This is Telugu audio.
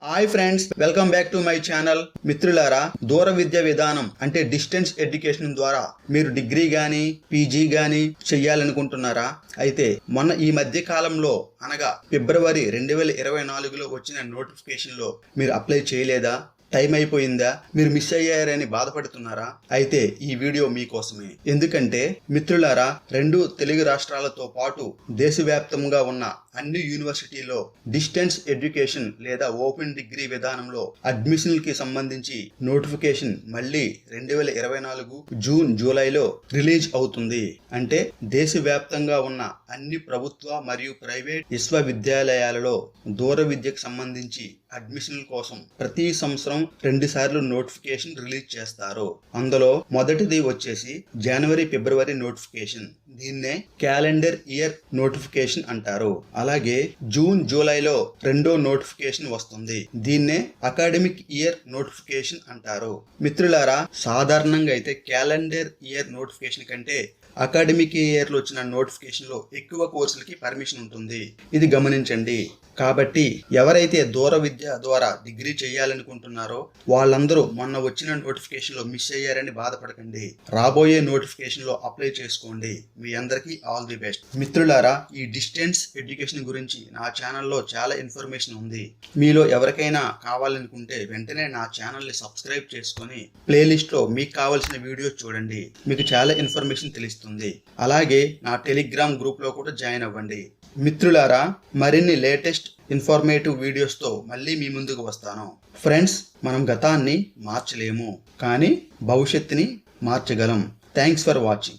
Hi friends welcome back to my channel మిత్రులారా దూర విద్య విధానం అంటే డిస్టెన్స్ ఎడ్యుకేషన్ ద్వారా మీరు డిగ్రీ కానీ పీజీ కానీ చెయ్యాలనుకుంటున్నారా? అయితే మొన్న ఈ మధ్య కాలంలో అనగా ఫిబ్రవరి రెండు వేల ఇరవై నాలుగులో వచ్చిన నోటిఫికేషన్లో మీరు అప్లై చేయలేదా? టైం అయిపోయిందా? మీరు మిస్ అయ్యారని బాధపడుతున్నారా? అయితే ఈ వీడియో మీకోసమే ఎందుకంటే మిత్రులారా రెండు తెలుగు రాష్ట్రాలతో పాటు దేశవ్యాప్తంగా ఉన్న అన్ని యూనివర్సిటీలో డిస్టెన్స్ ఎడ్యుకేషన్ లేదా ఓపెన్ డిగ్రీ విధానంలో అడ్మిషన్లకి సంబంధించి నోటిఫికేషన్ మళ్ళీ రెండు వేల ఇరవై నాలుగు జూన్ జూలైలో రిలీజ్ అవుతుంది. అంటే దేశవ్యాప్తంగా ఉన్న అన్ని ప్రభుత్వ మరియు ప్రైవేట్ విశ్వవిద్యాలయాలలో దూర విద్యకు సంబంధించి అడ్మిషన్ల కోసం ప్రతి సంవత్సరం రెండు సార్లు నోటిఫికేషన్ రిలీజ్ చేస్తారు. అందులో మొదటిది వచ్చేసి జనవరి ఫిబ్రవరి నోటిఫికేషన్. దీన్నే క్యాలెండర్ ఇయర్ నోటిఫికేషన్ అంటారు. అలాగే జూన్ జూలైలో రెండో నోటిఫికేషన్ వస్తుంది. దీన్నే అకాడమిక్ ఇయర్ నోటిఫికేషన్ అంటారు. మిత్రులారా సాధారణంగా అయితే క్యాలెండర్ ఇయర్ నోటిఫికేషన్ కంటే అకాడమిక్ ఇయర్లో వచ్చిన నోటిఫికేషన్లో ఎక్కువ కోర్సులకి పర్మిషన్ ఉంటుంది. ఇది గమనించండి. కాబట్టి ఎవరైతే దూర విద్య ద్వారా డిగ్రీ చేయాలనుకుంటున్నారో వాళ్ళందరూ మొన్న వచ్చిన నోటిఫికేషన్లో మిస్ అయ్యారని బాధపడకండి. రాబోయే నోటిఫికేషన్లో అప్లై చేసుకోండి. మీ అందరికీ ఆల్ ది బెస్ట్. మిత్రులారా ఈ డిస్టెన్స్ ఎడ్యుకేషన్ గురించి నా ఛానల్లో చాలా ఇన్ఫర్మేషన్ ఉంది. మీలో ఎవరికైనా కావాలనుకుంటే వెంటనే నా ఛానల్ని సబ్స్క్రైబ్ చేసుకొని ప్లేలిస్ట్లో మీకు కావాల్సిన వీడియోస్ చూడండి. మీకు చాలా ఇన్ఫర్మేషన్ తెలుస్తుంది. అలాగే నా టెలిగ్రామ్ గ్రూప్లో కూడా జాయిన్ అవ్వండి. మిత్రులారా మరిన్ని లేటెస్ట్ ఇన్ఫర్మేటివ్ వీడియోస్తో మళ్ళీ మీ ముందుకు వస్తాను. ఫ్రెండ్స్ మనం గతాన్ని మార్చలేము. కానీ భవిష్యత్తుని మార్చగలం. Thanks for watching.